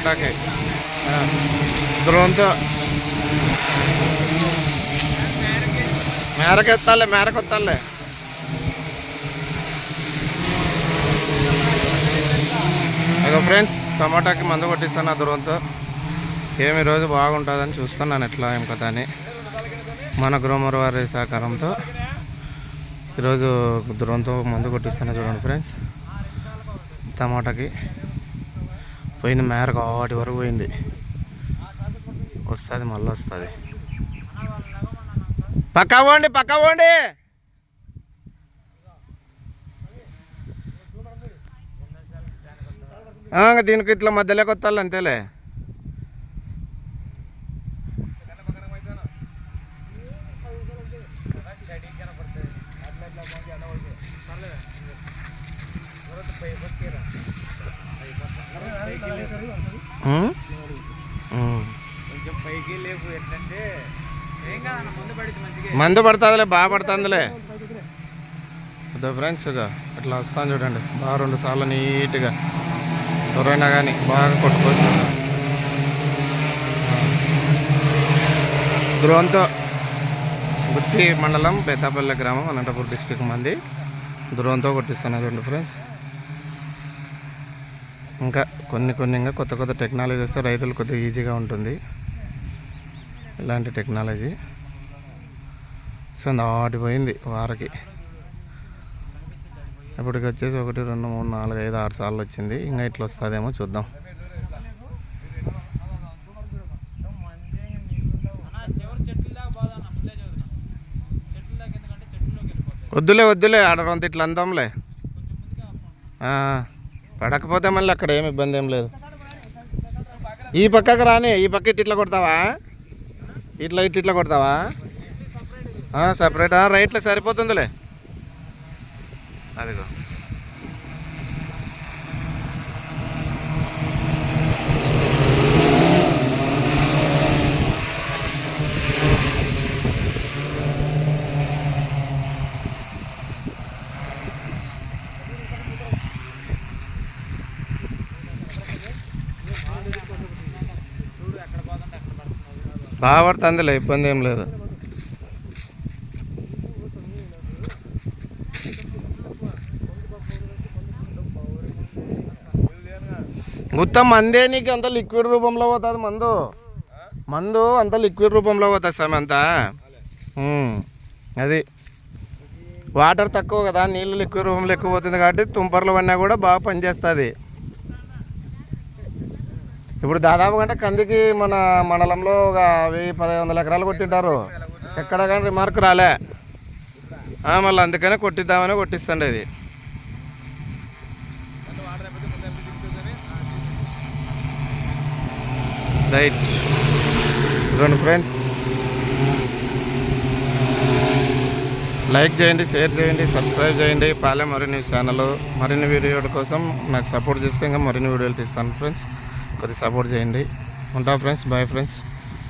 టమాటాకి ఆ, డ్రోన్తో మేరకెత్తాలే మేరకొత్తాలే. ఇక ఫ్రెండ్స్ టమాటాకి మందు కొట్టిస్తాను ఆ డ్రోన్తో ఏమి రోజు బాగుంటుందని చూస్తున్నాను ఎట్లా ఏం కదా అని. మన గ్రోమర్ వారి సహకారంతో ఈరోజు డ్రోన్తో మందు కొట్టిస్తాను చూడండి ఫ్రెండ్స్. టమాటాకి పోయింది మేరకు వాటి వరకు పోయింది. వస్తుంది మళ్ళీ వస్తుంది. పక్క పోండి పక్క పోండి. దీనికి ఇట్లా మధ్యలోకి వస్తాలి అంతేలే. ముందు పడుతుందిలే బాగా పడుతుందిలే. అదే ఫ్రెండ్స్ ఇక ఇట్లా వస్తాను చూడండి. బాగా రెండు సార్లు నీట్గా ఎవరైనా కానీ బాగా కొట్టుకోవచ్చు. డ్రోన్తో గుత్తి మండలం బేతాపల్లి గ్రామం అనంతపురం డిస్టిక్ మంది డ్రోన్తో కొట్టిస్తాను చూడండి ఫ్రెండ్స్ ఇంకా కొన్ని కొన్ని ఇంకా కొత్త కొత్త టెక్నాలజీ వస్తే రైతులు కొద్దిగా ఈజీగా ఉంటుంది. ఇలాంటి టెక్నాలజీ సో దాటిపోయింది వారకి. ఇప్పటికి వచ్చేసి ఒకటి రెండు మూడు నాలుగు ఐదు ఆరు సార్లు వచ్చింది. ఇంకా ఇట్లా వస్తుందేమో చూద్దాం. వద్దులే వద్దులే ఆడ రొంత ఇట్లా అందాంలే. పడకపోతే మళ్ళీ అక్కడ ఏమి ఇబ్బంది ఏం లేదు. ఈ పక్కకు రాని ఈ పక్క ఇటు ఇట్లా కొడతావా? ఇట్లా ఇట్ ఇట్లా కొడతావా? సపరేట్ రైట్లో సరిపోతుందిలే. అదిగో. బాగా పడుతుందిలే ఇబ్బంది ఏం లేదు. మొత్తం మందే నీకు అంత లిక్విడ్ రూపంలో పోతుంది మందు? మందు అంత లిక్విడ్ రూపంలో పోతుంది సార్ అంతా? అది వాటర్ తక్కువ కదా నీళ్ళు లిక్విడ్ రూపంలో ఎక్కువ పోతుంది కాబట్టి తుంపర్లు పడినా కూడా బాగా పనిచేస్తుంది. ఇప్పుడు దాదాపు అంటే కందికి మన మండలంలో ఒక వెయ్యి పదిహేను వందల ఎకరాలు కొట్టింటారు. ఎక్కడ కానీ రిమార్క్ రాలే. మళ్ళీ అందుకనే కొట్టిద్దామని కొట్టిస్తాండి ఇది. రైట్ రెండు ఫ్రెండ్స్ లైక్ చేయండి షేర్ చేయండి సబ్స్క్రైబ్ చేయండి. పాలె మరిన్ని ఛానల్ మరిన్ని వీడియోల కోసం నాకు సపోర్ట్ చేస్తే ఇంకా మరిన్ని వీడియోలు తీస్తాను ఫ్రెండ్స్ కొద్దిగా సపోర్ట్ చేయండి. ఉంటా ఫ్రెండ్స్ బాయ్ ఫ్రెండ్స్